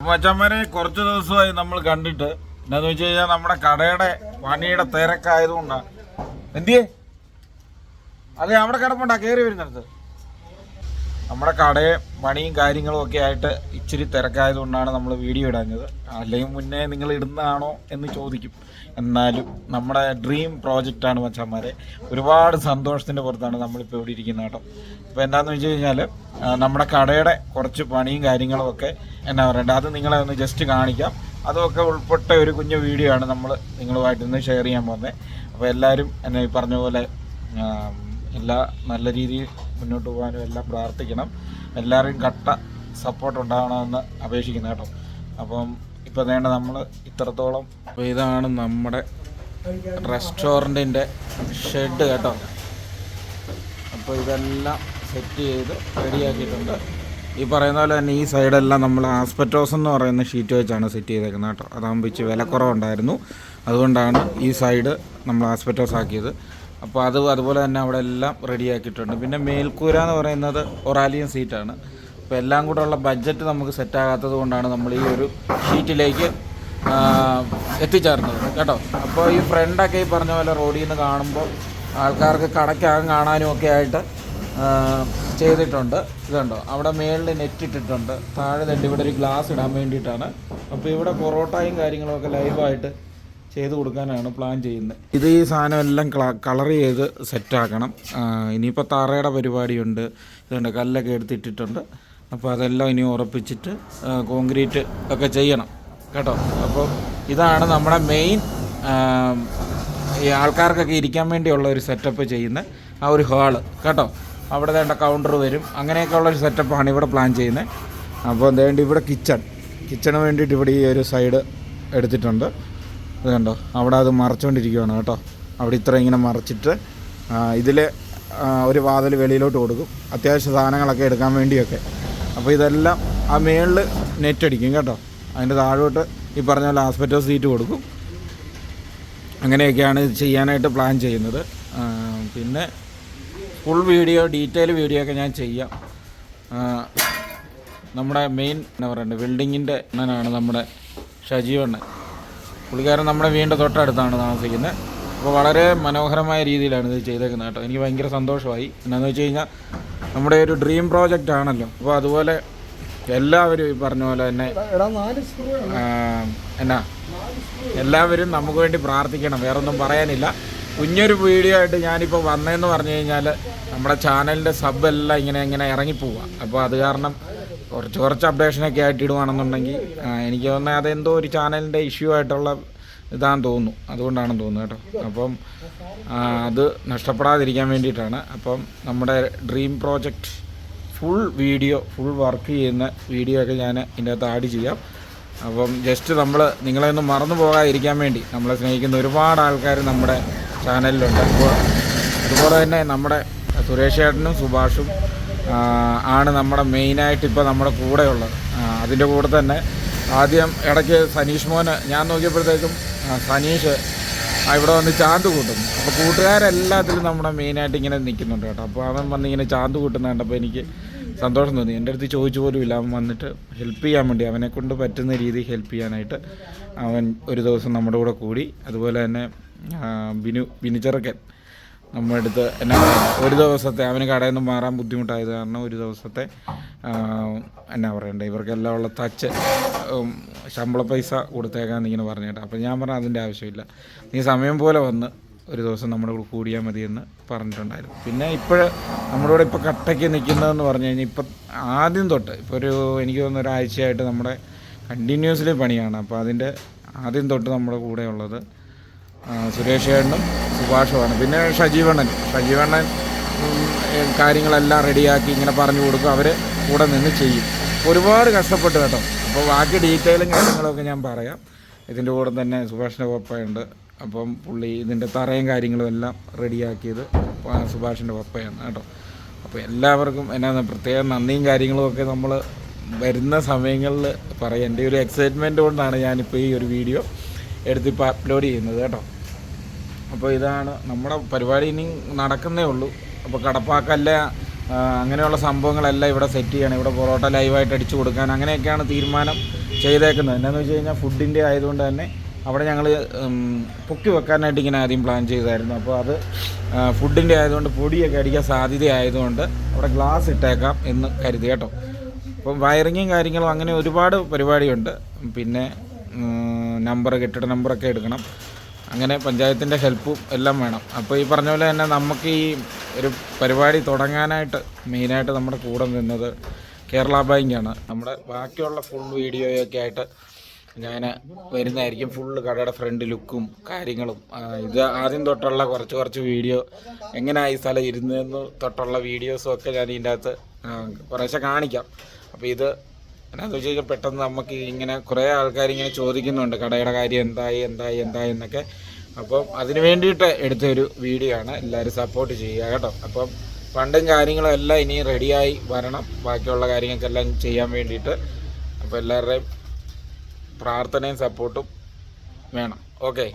മച്ചമ്മനെ കുറച്ച് ദിവസമായി നമ്മൾ കണ്ടിട്ട് എന്താന്ന് വെച്ച് കഴിഞ്ഞാൽ നമ്മുടെ കടയുടെ പണിയുടെ തിരക്കായതുകൊണ്ടാണ് എന്തിയേ? അതെ അവിടെ കിടപ്പുണ്ടാ കയറി വരുന്നിടത്ത്. നമ്മുടെ കടയെ പണിയും കാര്യങ്ങളും ഒക്കെ ആയിട്ട് ഇച്ചിരി തിരക്കായതുകൊണ്ടാണ് നമ്മൾ വീഡിയോ ഇടാഞ്ഞത്. അല്ലെങ്കിൽ മുന്നേ നിങ്ങൾ ഇടുന്നതാണോ എന്ന് ചോദിക്കും. എന്നാലും നമ്മുടെ ഡ്രീം പ്രോജക്റ്റാണ് മച്ചാന്മാരെ. ഒരുപാട് സന്തോഷത്തിന്റെ പുറത്താണ് നമ്മളിപ്പോൾ ഇവിടെ ഇരിക്കുന്നത് കേട്ടോ. അപ്പോൾ എന്താണെന്ന് വെച്ച് കഴിഞ്ഞാൽ നമ്മുടെ കടയുടെ കുറച്ച് പണിയും കാര്യങ്ങളും ഒക്കെ എന്നാ പറയണ്ടത് അത് നിങ്ങളെ ഒന്ന് ജസ്റ്റ് കാണിക്കാം. അതൊക്കെ ഉൾപ്പെട്ട ഒരു കുഞ്ഞു വീഡിയോ ആണ് നമ്മൾ നിങ്ങളുമായിട്ട് ഇന്ന് ഷെയർ ചെയ്യാൻ പോകുന്നത്. അപ്പോൾ എല്ലാവരും എന്നെ ഈ പറഞ്ഞ പോലെ എല്ലാ നല്ല രീതിയിൽ മുന്നോട്ട് പോകാനും എല്ലാം പ്രാർത്ഥിക്കണം. എല്ലാവരും കട്ട സപ്പോർട്ട് ഉണ്ടാകണമെന്ന് അപേക്ഷിക്കുന്നു കേട്ടോ. അപ്പം ഇപ്പോൾ വേണ്ട നമ്മൾ ഇത്രത്തോളം അപ്പോൾ ഇതാണ് നമ്മുടെ റെസ്റ്റോറന്റിന്റെ ഷെഡ് കേട്ടോ. അപ്പോൾ ഇതെല്ലാം സെറ്റ് ചെയ്ത് റെഡിയാക്കിയിട്ടുണ്ട്. ഈ പറയുന്ന പോലെ തന്നെ ഈ സൈഡെല്ലാം നമ്മൾ ആസ്പെറ്റോസ് എന്ന് പറയുന്ന ഷീറ്റ് വെച്ചാണ് സെറ്റ് ചെയ്തേക്കുന്നത് കേട്ടോ. അതാകുമ്പോൾ ഇച്ചിരി വിലക്കുറവുണ്ടായിരുന്നു. അതുകൊണ്ടാണ് ഈ സൈഡ് നമ്മൾ ആസ്പെറ്റോസ് ആക്കിയത്. അപ്പോൾ അത് അതുപോലെ തന്നെ അവിടെ എല്ലാം റെഡിയാക്കിയിട്ടുണ്ട് പിന്നെ മേൽക്കൂര എന്ന് പറയുന്നത് ഒറാലിയൻ സീറ്റാണ് അപ്പോൾ എല്ലാം കൂടെ ഉള്ള ബഡ്ജറ്റ് നമുക്ക് സെറ്റ് ആകാത്തത് കൊണ്ടാണ് നമ്മൾ ഈ ഒരു ഷീറ്റിലേക്ക് എത്തിച്ചേർന്നത്. കേട്ടോ? അപ്പോൾ ഈ ഫ്രണ്ടൊക്കെ ഈ പറഞ്ഞ പോലെ റോഡിൽ നിന്ന് കാണുമ്പോൾ ആൾക്കാർക്ക് കടയ്ക്കകം കാണാനും ഒക്കെ ആയിട്ട് ചെയ്തിട്ടുണ്ട്. ഇതുണ്ടോ? അവിടെ മേളിൽ നെറ്റ് ഇട്ടിട്ടുണ്ട്. താഴെ തന്നെ ഇവിടെ ഒരു ഗ്ലാസ് ഇടാൻ വേണ്ടിയിട്ടാണ്. അപ്പോൾ ഇവിടെ പൊറോട്ടയും കാര്യങ്ങളൊക്കെ ലൈവായിട്ട് ചെയ്ത് കൊടുക്കാനാണ് പ്ലാൻ ചെയ്യുന്നത്. ഇത് ഈ സാധനം എല്ലാം കളർ ചെയ്ത് സെറ്റാക്കണം ഇനിയിപ്പോൾ തറയുടെ പരിപാടിയുണ്ട്. ഇതുണ്ട് കല്ലൊക്കെ എടുത്തിട്ടിട്ടുണ്ട്. അപ്പോൾ അതെല്ലാം ഇനി ഉറപ്പിച്ചിട്ട് കോൺക്രീറ്റ് ഒക്കെ ചെയ്യണം. കേട്ടോ? അപ്പോൾ ഇതാണ് നമ്മുടെ മെയിൻ ഈ ആൾക്കാർക്കൊക്കെ ഇരിക്കാൻ വേണ്ടിയുള്ള ഒരു സെറ്റപ്പ് ചെയ്യുന്ന ആ ഒരു ഹാൾ കേട്ടോ? അവിടെ വേണ്ട കൗണ്ടർ വരും. അങ്ങനെയൊക്കെ ഉള്ളൊരു സെറ്റപ്പാണ് ഇവിടെ പ്ലാൻ ചെയ്യുന്നത്. അപ്പോൾ വേണ്ടി ഇവിടെ കിച്ചൺ കിച്ചണ് വേണ്ടിയിട്ട് ഇവിടെ ഈ ഒരു സൈഡ് എടുത്തിട്ടുണ്ട്. ഇത് കണ്ടോ? അവിടെ അത് മറച്ചുകൊണ്ടിരിക്കുകയാണ് കേട്ടോ. അവിടെ ഇത്ര ഇങ്ങനെ മറച്ചിട്ട് ഇതിൽ ഒരു വാതിൽ വെളിയിലോട്ട് കൊടുക്കും. അത്യാവശ്യ സാധനങ്ങളൊക്കെ എടുക്കാൻ വേണ്ടിയൊക്കെ. അപ്പോൾ ഇതെല്ലാം ആ മേളിൽ നെറ്റ് അടിക്കും കേട്ടോ. അതിന്റെ താഴോട്ട് ഈ പറഞ്ഞ പോലെ ആസ്പെറ്റോ സീറ്റ് കൊടുക്കും. അങ്ങനെയൊക്കെയാണ് ഇത് ചെയ്യാനായിട്ട് പ്ലാൻ ചെയ്യുന്നത്. പിന്നെ ഫുൾ വീഡിയോ ഡീറ്റെയിൽ വീഡിയോ ഒക്കെ ഞാൻ ചെയ്യാം. നമ്മുടെ മെയിൻ എന്താ പറയണ്ടത് ബിൽഡിങ്ങിന്റെ അണ്ണനാണ് നമ്മുടെ ഷജീവണ്ണൻ പുള്ളിക്കാരൻ നമ്മുടെ വീടിന്റെ തൊട്ടടുത്താണ് താമസിക്കുന്നത്. അപ്പോൾ വളരെ മനോഹരമായ രീതിയിലാണ് ഇത് ചെയ്തേക്കുന്നത് കേട്ടോ. എനിക്ക് ഭയങ്കര സന്തോഷമായി. എന്നാന്ന് വെച്ച് കഴിഞ്ഞാൽ നമ്മുടെ ഒരു ഡ്രീം പ്രോജക്റ്റ് ആണല്ലോ. അപ്പോൾ അതുപോലെ എല്ലാവരും ഈ പറഞ്ഞ പോലെ തന്നെ എന്നാ? എല്ലാവരും നമുക്ക് വേണ്ടി പ്രാർത്ഥിക്കണം. വേറെ ഒന്നും പറയാനില്ല. കുഞ്ഞൊരു വീഡിയോ ആയിട്ട് ഞാനിപ്പോൾ വന്നതെന്ന് പറഞ്ഞു കഴിഞ്ഞാൽ നമ്മുടെ ചാനലിന്റെ സബ് എല്ലാം ഇങ്ങനെ ഇങ്ങനെ ഇറങ്ങിപ്പോവുക അപ്പോൾ അത് കാരണം കുറച്ച് കുറച്ച് അപ്ഡേഷനൊക്കെ ആയിട്ട് ഇടുവാണെന്നുണ്ടെങ്കിൽ എനിക്ക് തോന്നുന്നത് അതെന്തോ ഒരു ചാനലിന്റെ ഇഷ്യൂ ആയിട്ടുള്ള ഇതാന്ന് തോന്നുന്നു. അതുകൊണ്ടാണെന്ന് തോന്നുന്നു കേട്ടോ. അപ്പം അത് നഷ്ടപ്പെടാതിരിക്കാൻ വേണ്ടിയിട്ടാണ്. അപ്പം നമ്മുടെ dream project full video full work ചെയ്യുന്ന വീഡിയോ ഒക്കെ ഞാൻ ഇതിന്റെ അകത്ത് ആഡ് ചെയ്യാം. അപ്പം ജസ്റ്റ് നമ്മൾ നിങ്ങളെ ഒന്നും മറന്നു പോകാതിരിക്കാൻ വേണ്ടി നമ്മളെ സ്നേഹിക്കുന്ന ഒരുപാട് ആൾക്കാർ നമ്മുടെ ചാനലിലുണ്ട് അപ്പോൾ അതുപോലെ തന്നെ നമ്മുടെ സുരേഷ് ഏട്ടനും സുഭാഷും ആണ് നമ്മുടെ മെയിനായിട്ട് ഇപ്പോൾ നമ്മുടെ കൂടെയുള്ളത്. അതിന്റെ കൂടെ തന്നെ ആദ്യം ഇടയ്ക്ക് സനീഷ് മോന് ഞാൻ നോക്കിയപ്പോഴത്തേക്കും സനീഷ് ഇവിടെ വന്ന് ചാന്ത് കൂട്ടുന്നു. അപ്പോൾ കൂട്ടുകാരെല്ലാത്തിലും നമ്മുടെ മെയിനായിട്ട് ഇങ്ങനെ നിൽക്കുന്നുണ്ട് കേട്ടോ. അപ്പോൾ അവൻ വന്നിങ്ങനെ ചാന്ത് കൂട്ടുന്ന കണ്ടപ്പോൾ എനിക്ക് സന്തോഷം തോന്നി. എന്റെ അടുത്ത് ചോദിച്ചു പോലും ഇല്ല. അവൻ വന്നിട്ട് ഹെൽപ്പ് ചെയ്യാൻ വേണ്ടി അവനെ കൊണ്ട് പറ്റുന്ന രീതിയിൽ ഹെൽപ്പ് ചെയ്യാനായിട്ട് അവൻ ഒരു ദിവസം നമ്മുടെ കൂടെ കൂടി. അതുപോലെ തന്നെ ബിനു ബിനുചെറുക്കൻ നമ്മുടെ അടുത്ത് എന്നാ ഒരു ദിവസത്തെ അവന് കടയിൽ നിന്ന് മാറാൻ ബുദ്ധിമുട്ടായത് കാരണം ഒരു ദിവസത്തെ എന്നാ പറയണ്ടേ ഇവർക്കെല്ലാം ഉള്ള തച്ച് ശമ്പള പൈസ കൊടുത്തേക്കാന്ന് ഇങ്ങനെ പറഞ്ഞേട്ടാ അപ്പം അപ്പോൾ ഞാൻ പറഞ്ഞു അതിന്റെ ആവശ്യമില്ല. നീ സമയം പോലെ വന്ന് ഒരു ദിവസം നമ്മുടെ കൂടെ കൂടിയാൽ മതിയെന്ന് പറഞ്ഞിട്ടുണ്ടായിരുന്നു. പിന്നെ ഇപ്പോൾ നമ്മുടെ കൂടെ ഇപ്പോൾ കട്ടയ്ക്ക് നിൽക്കുന്നതെന്ന് പറഞ്ഞു കഴിഞ്ഞാൽ ഇപ്പം ആദ്യം തൊട്ട് ഇപ്പോൾ ഒരു എനിക്ക് തോന്നുന്ന ഒരാഴ്ചയായിട്ട് നമ്മുടെ കണ്ടിന്യൂസ്ലി പണിയാണ്. അപ്പോൾ അതിന്റെ ആദ്യം തൊട്ട് നമ്മുടെ കൂടെ ഉള്ളത് സുരേഷ് ചേട്ടനും സുഭാഷുമാണ് പിന്നെ ഷജീവണ്ണൻ ഷജീവണ്ണൻ കാര്യങ്ങളെല്ലാം റെഡിയാക്കി ഇങ്ങനെ പറഞ്ഞു കൊടുക്കും. അവർ കൂടെ നിന്ന് ചെയ്യും. ഒരുപാട് കഷ്ടപ്പെട്ടു കേട്ടോ. അപ്പോൾ ബാക്കി ഡീറ്റെയിലും കാര്യങ്ങളൊക്കെ ഞാൻ പറയാം. ഇതിന്റെ കൂടെ തന്നെ സുഭാഷിന്റെ പപ്പയുണ്ട്. അപ്പം പുള്ളി ഇതിന്റെ തറയും കാര്യങ്ങളും എല്ലാം റെഡിയാക്കിയത് സുഭാഷിന്റെ പപ്പയാണ് കേട്ടോ. അപ്പോൾ എല്ലാവർക്കും എന്നാ പ്രത്യേകം നന്ദിയും കാര്യങ്ങളും ഒക്കെ നമ്മൾ വരുന്ന സമയങ്ങളിൽ പറയാം. എന്റെ ഒരു എക്സൈറ്റ്മെന്റ് കൊണ്ടാണ് ഞാനിപ്പോൾ ഈ ഒരു വീഡിയോ എടുത്തിപ്പോൾ അപ്ലോഡ് ചെയ്യുന്നത് കേട്ടോ. അപ്പോൾ ഇതാണ് നമ്മുടെ പരിപാടി ഇനി നടക്കുന്നേ ഉള്ളൂ. അപ്പോൾ കടപ്പാക്കല്ല അങ്ങനെയുള്ള സംഭവങ്ങളെല്ലാം ഇവിടെ സെറ്റ് ചെയ്യണം. ഇവിടെ പൊറോട്ട ലൈവായിട്ട് അടിച്ചു കൊടുക്കാൻ അങ്ങനെയൊക്കെയാണ് തീരുമാനം ചെയ്തേക്കുന്നത്. എന്നാന്ന് വെച്ച് കഴിഞ്ഞാൽ ഫുഡിന്റെ ആയതുകൊണ്ട് തന്നെ അവിടെ ഞങ്ങൾ പൊക്കി വെക്കാനായിട്ട് ഇങ്ങനെ ആദ്യം പ്ലാൻ ചെയ്തായിരുന്നു. അപ്പോൾ അത് ഫുഡിന്റെ ആയതുകൊണ്ട് പൊടിയൊക്കെ അടിക്കാൻ സാധ്യത ആയതുകൊണ്ട് അവിടെ ഗ്ലാസ് ഇട്ടേക്കാം എന്ന് കരുതി കേട്ടോ. അപ്പം വയറിങ്ങും കാര്യങ്ങളും അങ്ങനെ ഒരുപാട് പരിപാടിയുണ്ട്. പിന്നെ നമ്പർ കെട്ടിട നമ്പറൊക്കെ എടുക്കണം. അങ്ങനെ പഞ്ചായത്തിന്റെ ഹെൽപ്പും എല്ലാം വേണം. അപ്പോൾ ഈ പറഞ്ഞ പോലെ തന്നെ നമുക്ക് ഈ ഒരു പരിപാടി തുടങ്ങാനായിട്ട് മെയിനായിട്ട് നമ്മുടെ കൂടെ നിന്നത് കേരള ബാങ്കാണ് നമ്മുടെ ബാക്കിയുള്ള ഫുൾ വീഡിയോയൊക്കെ ആയിട്ട് ഞാൻ വരുന്നതായിരിക്കും. ഫുൾ കടയുടെ ഫ്രണ്ട് ലുക്കും കാര്യങ്ങളും. ഇത് ആദ്യം തൊട്ടുള്ള കുറച്ച് കുറച്ച് വീഡിയോ എങ്ങനെയാണ് ഈ സ്ഥലം ഇരുന്നതെന്ന് തൊട്ടുള്ള വീഡിയോസും ഒക്കെ ഞാൻ ഇതിന്റെ അകത്ത് കുറേശ്ശെ കാണിക്കാം. അപ്പോൾ ഇത് എന്നാന്ന് വെച്ച് കഴിഞ്ഞാൽ പെട്ടെന്ന് നമുക്ക് ഇങ്ങനെ കുറേ ആൾക്കാർ ഇങ്ങനെ ചോദിക്കുന്നുണ്ട് കടയുടെ കാര്യം എന്തായി എന്തായി എന്തായി എന്നൊക്കെ. അപ്പം അതിന് വേണ്ടിയിട്ട് എടുത്ത ഒരു വീഡിയോ ആണ്. എല്ലാവരും സപ്പോർട്ട് ചെയ്യുക കേട്ടോ. അപ്പം ഫണ്ടും കാര്യങ്ങളും എല്ലാം ഇനി റെഡിയായി വരണം. ബാക്കിയുള്ള കാര്യങ്ങൾക്കെല്ലാം ചെയ്യാൻ വേണ്ടിയിട്ട്. അപ്പോൾ എല്ലാവരുടെയും പ്രാർത്ഥനയും സപ്പോർട്ടും വേണം. ഓക്കെ